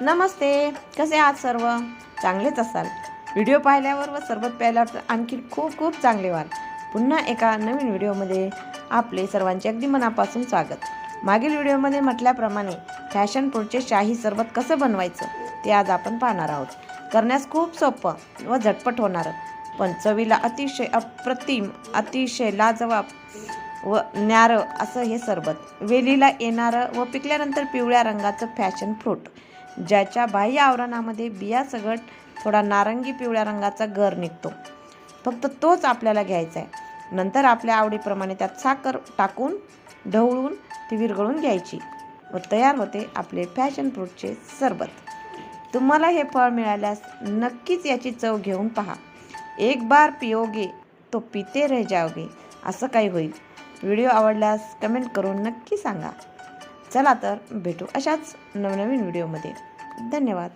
नमस्ते. कसे आहात सर्व? चांगलेच असाल. व्हिडिओ पाहिल्यावर व सरबत प्यायल्यावर तर आणखी खूप खूप चांगले व्हाल. पुन्हा एका नवीन व्हिडिओमध्ये आपले सर्वांचे अगदी मनापासून स्वागत. मागील व्हिडिओमध्ये म्हटल्याप्रमाणे फॅशन फ्रूटचे शाही सरबत कसं बनवायचं ते आज आपण पाहणार आहोत. करण्यास खूप सोपं व झटपट होणारं. पण चवीला अतिशय अप्रतिम अतिशय लाजवाब व न्यारं असं हे सरबत. वेलीला येणारं व पिकल्यानंतर पिवळ्या रंगाचं फॅशन फ्रूट. ज्याच्या बाह्य आवरणामध्ये बिया सगट थोडा नारंगी पिवळ्या रंगाचा गर निघतो. फक्त तोच आपल्याला घ्यायचा आहे. नंतर आपल्या आवडीप्रमाणे त्यात साखर टाकून ढवळून ती विरघळून घ्यायची व तयार होते आपले फॅशन फ्रूटचे सरबत. तुम्हाला हे फळ मिळाल्यास नक्कीच याची चव घेऊन पहा. एक बार पिओगे तो पिते रह जाओगे. असं काही होईल. व्हिडिओ आवडल्यास कमेंट करून नक्की सांगा. चला तर भेटू अशाच नवनवीन व्हिडिओमध्ये. धन्यवाद.